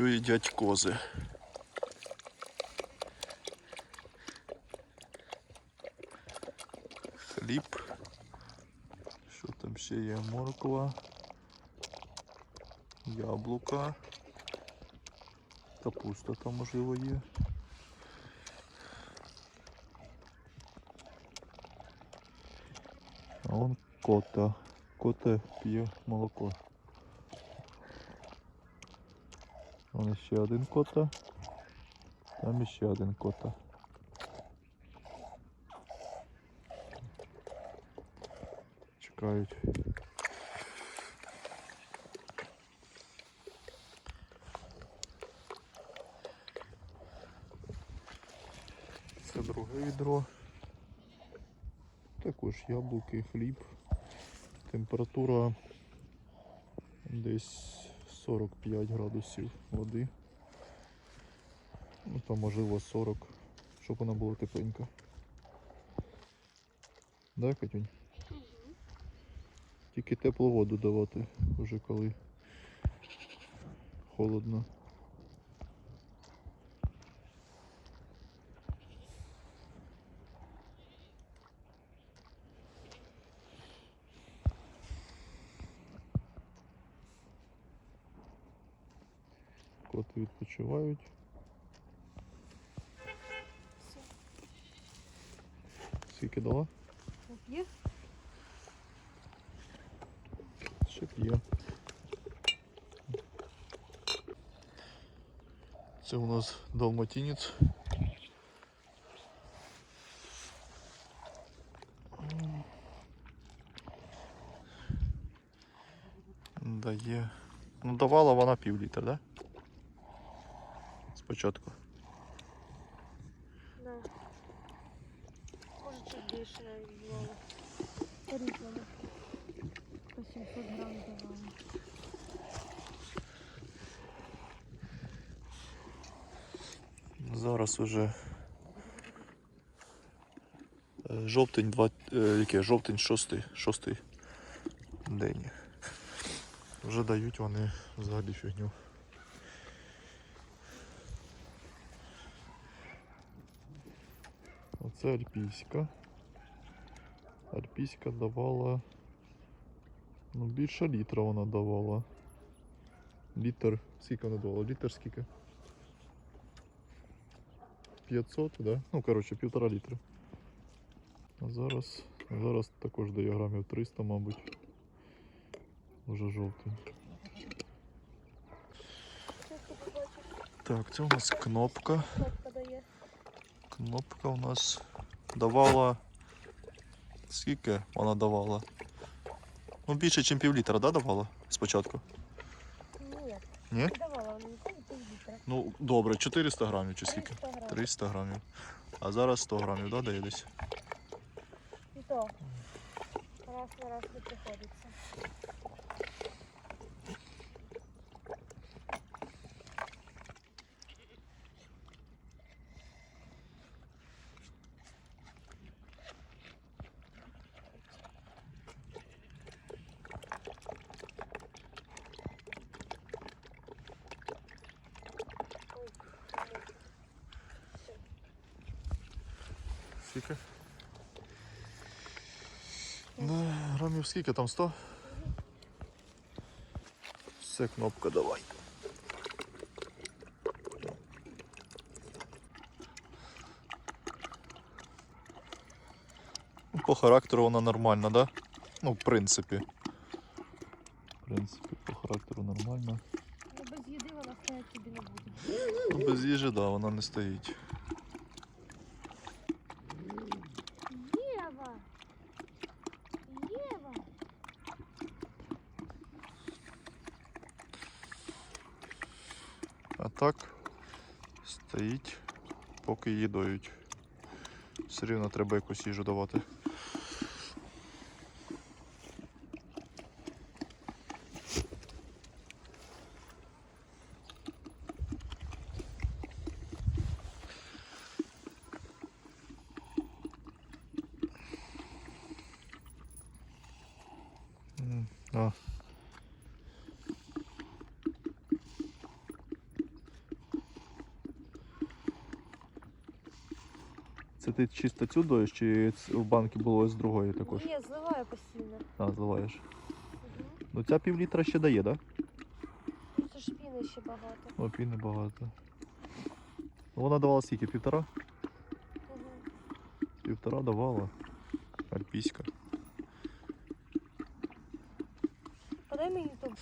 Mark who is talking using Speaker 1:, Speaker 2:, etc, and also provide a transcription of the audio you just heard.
Speaker 1: що їдять кози. Хліб. Що там ще є? Морква, яблука, капуста там можливо є. А он кота. Кота п'є молоко. Вон ще один кота. Там ще один кота. Чекають. Це друге відро. Також яблуки, хліб. Температура десь 45 градусів води. Ну там можливо 40, щоб вона була тепленька. Да, Катюнь? Тільки теплу воду давати, вже коли холодно. Коти відпочивають. Скільки дала?
Speaker 2: Є?
Speaker 1: Ще п'є. Це у нас далматинець. Дає. Ну, давала вона пів літра, да? Спочатку.
Speaker 2: Да. Може чуть більше навіть було. Порізано. По 700 грам давали.
Speaker 1: Зараз уже е, жовтень, два, е, яке? жовтень, шостий, шостий день. Вже дають вони взагалі фігню. Оце альпійська. Альпійська давала. Ну, більше літра вона давала. Літр. Скільки вона давала? Літр скільки? 500, да? Ну, коротше, півтора літра. А зараз, зараз також дає грамів 300, мабуть. Уже жовтий.
Speaker 2: Що ти побачиш?
Speaker 1: Так, це у нас кнопка.
Speaker 2: Кнопка дає.
Speaker 1: Кнопка у нас давала. Скільки вона давала? Ну, більше, ніж пів літра, да, давала спочатку?
Speaker 2: Ні.
Speaker 1: Ні?
Speaker 2: Давала вона пів літра.
Speaker 1: Ну, добре, 400 грамів чи скільки?
Speaker 2: 300 грамів.
Speaker 1: 300 грамів. А зараз 100 грамів, да, дає десь?
Speaker 2: І то. Раз на раз не приходиться.
Speaker 1: Скільки? Да, грамів скільки там 100? Все, кнопка давай. Ну, По характеру вона нормальна, да? Ну, в принципі. В принципі, по характеру нормально.
Speaker 2: Ну без їди вона стоять тобі не буде.
Speaker 1: Ну, без їжі, да, вона не стоїть. Так стоїть, поки її доють. Все рівно треба якусь їжу давати. Це ти чисто цю доїш, чи в банки було з другої також?
Speaker 2: Ні, зливаю постійно.
Speaker 1: А, зливаєш.
Speaker 2: Угу.
Speaker 1: Ну ця пів літра ще дає, так?
Speaker 2: Ну, це ж піни ще багато.
Speaker 1: О, піни багато. Ну, вона давала скільки? Півтора?
Speaker 2: Угу.
Speaker 1: Півтора давала. Альпійська.
Speaker 2: Подай мені ту